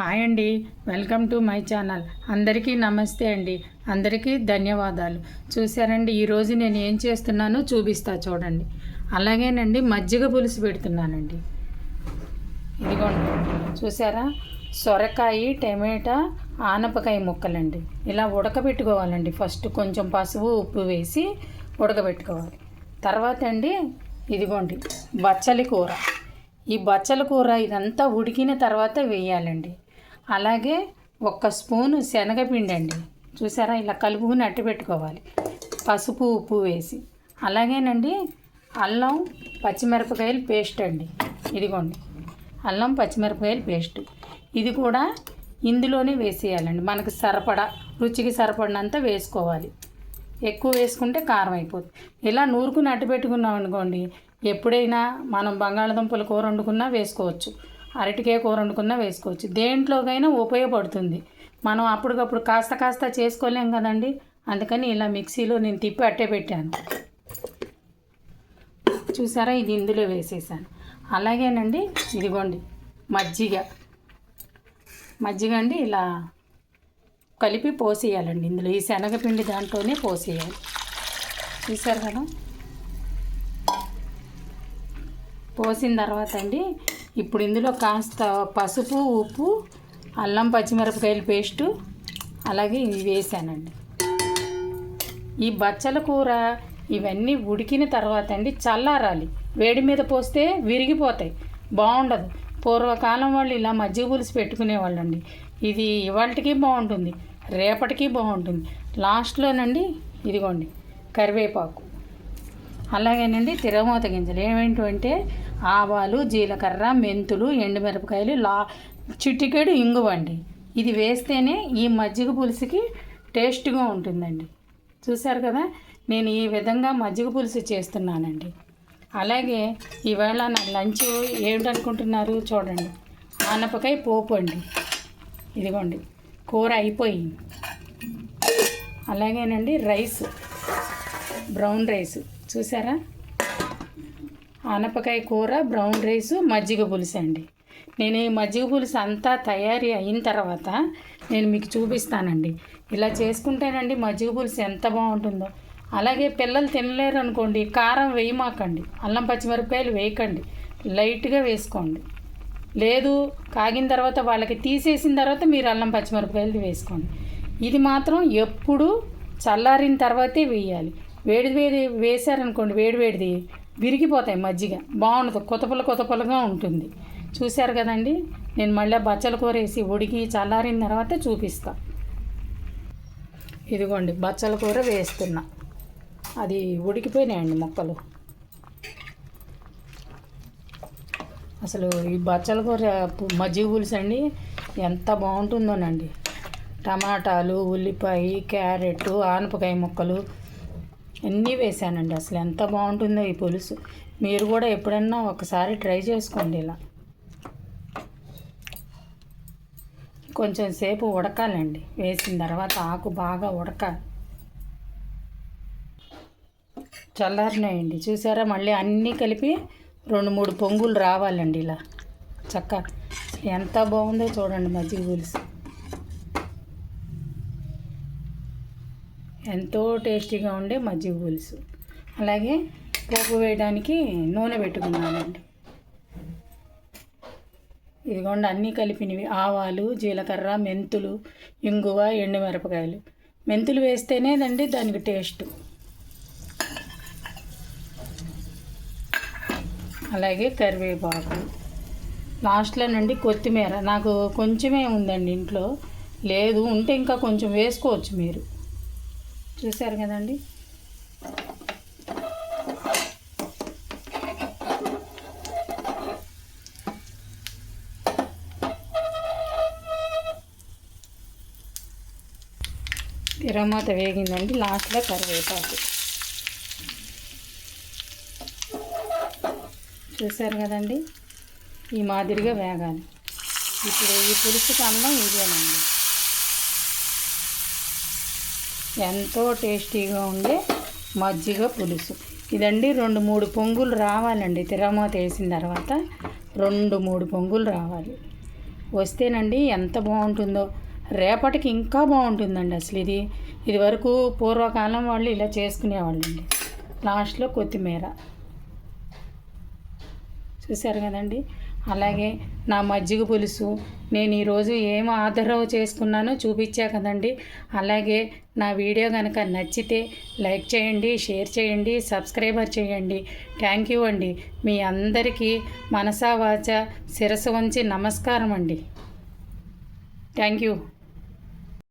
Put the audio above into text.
Hi అండి. Welcome to my channel. అందరికీ నమస్తే అండి. అందరికీ ధన్యవాదాలు. చూసారండి ఈరోజు నేను ఏం చేస్తున్నానో చూపిస్తా చూడండి. అలాగేనండి మజ్జిగ పులుసు పెడుతున్నానండి. ఇదిగోండి చూసారా సొరకాయ టమాటా ఆనపకాయ ముక్కలండి. ఇలా ఉడకబెట్టుకోవాలండి. ఫస్ట్ కొంచెం పసుపు ఉప్పు వేసి ఉడకబెట్టుకోవాలి. తర్వాత అండి ఇదిగోండి బచ్చలి కూర. ఈ బచ్చల కూర ఇదంతా ఉడికిన తర్వాత వేయాలండి. అలాగే ఒక్క స్పూను శనగపిండి అండి చూసారా? ఇలా కలుపుకుని అట్టు పెట్టుకోవాలి. పసుపు ఉప్పు వేసి. అలాగేనండి అల్లం పచ్చిమిరపకాయలు పేస్ట్ అండి. ఇదిగోండి. అల్లం పచ్చిమిరపకాయలు పేస్ట్. ఇది కూడా ఇందులోనే వేసేయాలండి. మనకు సరిపడా రుచికి సరిపడినంత వేసుకోవాలి. ఎక్కువ వేసుకుంటే కారం అయిపోతుంది. ఇలా నూరుకుని అట్టు పెట్టుకున్నాం అనుకోండి ఎప్పుడైనా మనం బంగాళదుంపల కూర వండుకున్నా వేసుకోవచ్చు. అరటికాయ కూర వండుకున్నా వేసుకోవచ్చు. దేంట్లోకైనా ఉపయోగపడుతుంది. మనం అప్పటికప్పుడు కాస్త కాస్త చేసుకోలేం కదండి? అందుకని ఇలా మిక్సీలో నేను తిప్పి అట్టే పెట్టాను. చూసారా? ఇది ఇందులో వేసేసాను. అలాగేనండి ఇదిగోండి మజ్జిగ. మజ్జిగ అండి ఇలా కలిపి పోసేయాలండి. ఇందులో ఈ శనగపిండి దాంట్లోనే పోసేయాలి. చూసారు కదా? పోసిన తర్వాత అండి ఇప్పుడు ఇందులో కాస్త పసుపు ఉప్పు అల్లం పచ్చిమిరపకాయల పేస్టు అలాగే ఇవి వేసానండి. ఈ బచ్చల కూర ఇవన్నీ ఉడికిన తర్వాత అండి చల్లారాలి. వేడి మీద పోస్తే విరిగిపోతాయి. బాగుండదు. పూర్వకాలం వాళ్ళు ఇలా మజ్జిగ పులుసు పెట్టుకునేవాళ్ళండి. ఇది ఇవాళకి బాగుంటుంది. రేపటికి బాగుంటుంది. లాస్ట్లోనండి ఇదిగోండి కరివేపాకు. అలాగేనండి తిరగమూత గింజలు. ఏమేంటంటే ఆవాలు జీలకర్ర మెంతులు ఎండుమిరపకాయలు లా చిటికెడు ఇంగువండి ఇది వేస్తేనే ఈ మజ్జిగ పులుసుకి టేస్ట్గా ఉంటుందండి. చూశారు కదా? నేను ఈ విధంగా మజ్జిగ పులుసు చేస్తున్నానండి. అలాగే ఈవేళ నా లంచ్ ఏమిటనుకుంటున్నారు చూడండి. ఆనపకాయ పోపు అండి. ఇదిగోండి కూర అయిపోయింది. అలాగేనండి రైస్ బ్రౌన్ రైస్. చూసారా? ఆనపకాయ కూర బ్రౌన్ రైస్ మజ్జిగ పులుసు అండి. నేను ఈ మజ్జిగ పులుసు అంతా తయారీ అయిన తర్వాత నేను మీకు చూపిస్తానండి. ఇలా చేసుకుంటేనండి మజ్జిగ పులుసు ఎంత బాగుంటుందో. అలాగే పిల్లలు తినలేరు అనుకోండి కారం వేయమాకండి. అల్లం పచ్చిమిరపకాయలు వేయకండి. లైట్గా వేసుకోండి. లేదు కాగిన తర్వాత వాళ్ళకి తీసేసిన తర్వాత మీరు అల్లం పచ్చిమిరపకాయలు వేసుకోండి. ఇది మాత్రం ఎప్పుడు చల్లారిన తర్వాతే వేయాలి. వేడి వేడి వేశారనుకోండి వేడి వేడిది విరిగిపోతాయి మజ్జిగ. బాగుండదు. కొత్తపల్ల కొత్తపల్లగా ఉంటుంది. చూశారు కదండి? నేను మళ్ళీ బచ్చల కూర వేసి ఉడికి చల్లారిన తర్వాత చూపిస్తా. ఇదిగోండి బచ్చల కూర వేస్తున్నా. అది ఉడికిపోయినాయండి మొక్కలు. అసలు ఈ బచ్చల కూర మజ్జిగ పులుసు అండి ఎంత బాగుంటుందోనండి. టమాటాలు ఉల్లిపాయ క్యారెట్ ఆనపకాయ ముక్కలు అన్నీ వేసానండి అసలు ఎంత బాగుంటుందో ఈ పులుసు. మీరు కూడా ఎప్పుడన్నా ఒకసారి ట్రై చేసుకోండి ఇలా. కొంచెం సేపు ఉడకాలండి వేసిన తర్వాత ఆకు బాగా ఉడకాలి. చల్లారినాయండి చూసారా? మళ్ళీ అన్నీ కలిపి రెండు మూడు పొంగులు రావాలండి ఇలా. చక్క ఎంత బాగుందో చూడండి మజ్జిగ పులుసు. ఎంతో టేస్టీగా ఉండే మజ్జిగ పులుసు. అలాగే పోపు వేయడానికి నూనె పెట్టుకున్నానండి. ఇదిగోండి అన్నీ కలిపినవి. ఆవాలు జీలకర్ర మెంతులు ఇంగువ ఎండుమిరపకాయలు. మెంతులు వేస్తేనేదండి దానికి టేస్ట్. అలాగే కరివేపాకు. లాస్ట్లోనండి కొత్తిమీర. నాకు కొంచెమే ఉందండి ఇంట్లో. లేదు ఉంటే ఇంకా కొంచెం వేసుకోవచ్చు మీరు. చూశారు కదండి? తిరమూత వేగిందండి లాస్ట్లో కరివేపాకు. చూశారు కదండి? ఈ మాదిరిగా వేగాలి. ఇప్పుడు ఈ పులుసు అన్నం ఇదేనండి. ఎంతో టేస్టీగా ఉండే మజ్జిగ పులుసు. ఇదండి రెండు మూడు పొంగులు రావాలండి. తిరమూత వేసిన తర్వాత రెండు మూడు పొంగులు రావాలి. వస్తేనండి ఎంత బాగుంటుందో. రేపటికి ఇంకా బాగుంటుందండి అసలు ఇది. ఇది వరకు పూర్వకాలం వాళ్ళు ఇలా చేసుకునేవాళ్ళండి. లాస్ట్లో కొత్తిమీర. చూశారు కదండి? అలాగే నా మజ్జిగ పులుసు నేను ఈరోజు ఏం ఆర్డర్ చేసుకున్నానో చూపించా కదండి. అలాగే నా వీడియో కనుక నచ్చితే లైక్ చేయండి షేర్ చేయండి సబ్స్క్రైబర్ చేయండి. థ్యాంక్ యూ అండి. మీ అందరికీ మనసా వాచ శిరస్సు వంచి నమస్కారం అండి. Thank you.